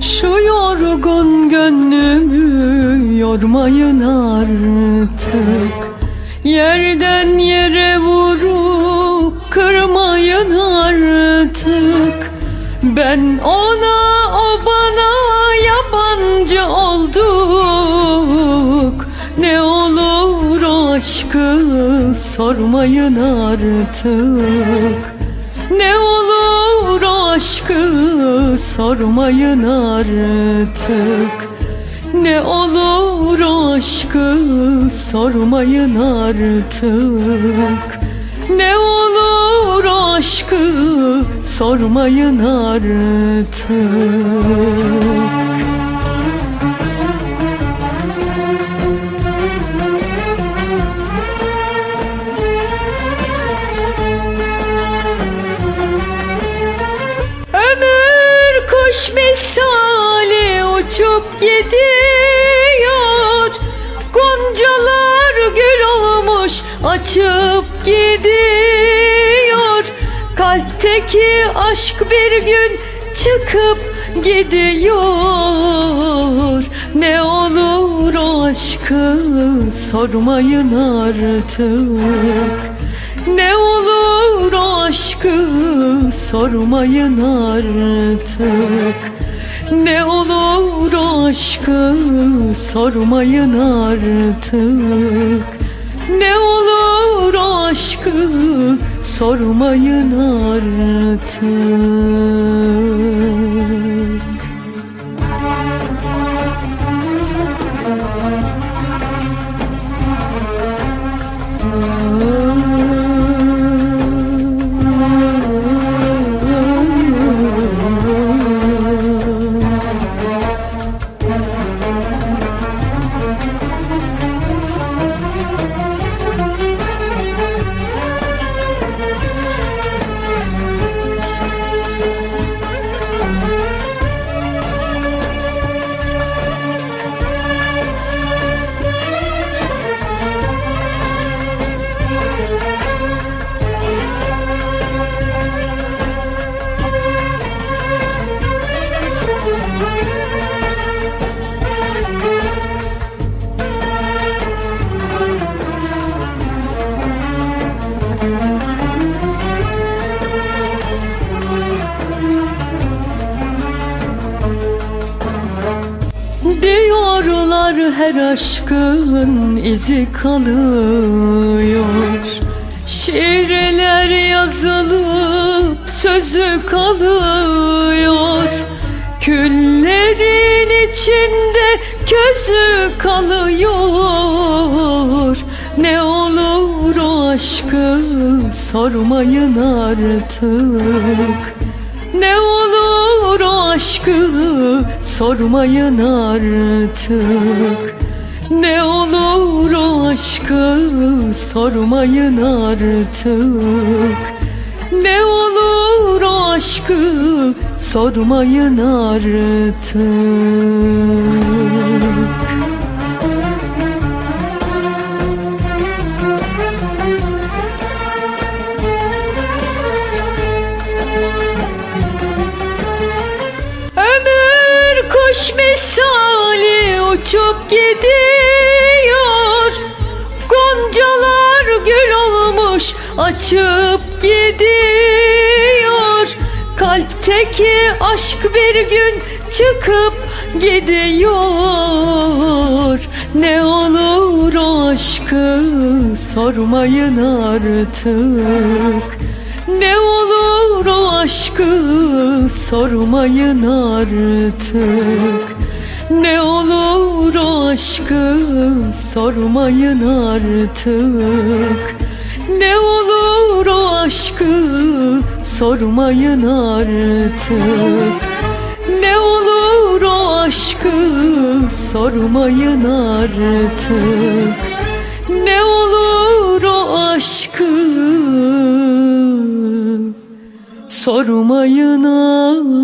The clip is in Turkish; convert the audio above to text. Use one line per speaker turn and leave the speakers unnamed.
Şu yorgun gönlümü yormayın artık. Yerden yere vurup kırmayın artık. Ben ona o aşkı sormayın artık. Ne olur aşkı sormayın artık. Ne olur aşkı sormayın artık. Ne olur aşkı sormayın artık kuş misali uçup gidiyor. Goncalar gül olmuş açıp gidiyor. Kalpteki aşk bir gün çıkıp gidiyor. Ne olur aşkı sormayın artık ne olur aşkı sormayın artık. Ne olur aşkı sormayın artık. Ne olur aşkı sormayın artık her aşkın izi kalıyor. Şiirler yazılıp sözü kalıyor. Küllerin içinde közü kalıyor. Ne olur o aşkı sormayın artık. Ne olur aşkı sormayın artık. Ne olur aşkı sormayın artık. Ne olur aşkı sormayın artık uçup gidiyor. Goncalar gül olmuş açıp gidiyor. Kalpteki aşk bir gün çıkıp gidiyor. Ne olur aşkı sormayın artık. Ne olur o aşkı sormayın artık Ne olur o aşkı sormayın artık. Ne olur o aşkı sormayın artık. Ne olur o aşkı sormayın artık. Ne olur o aşkı sormayın artık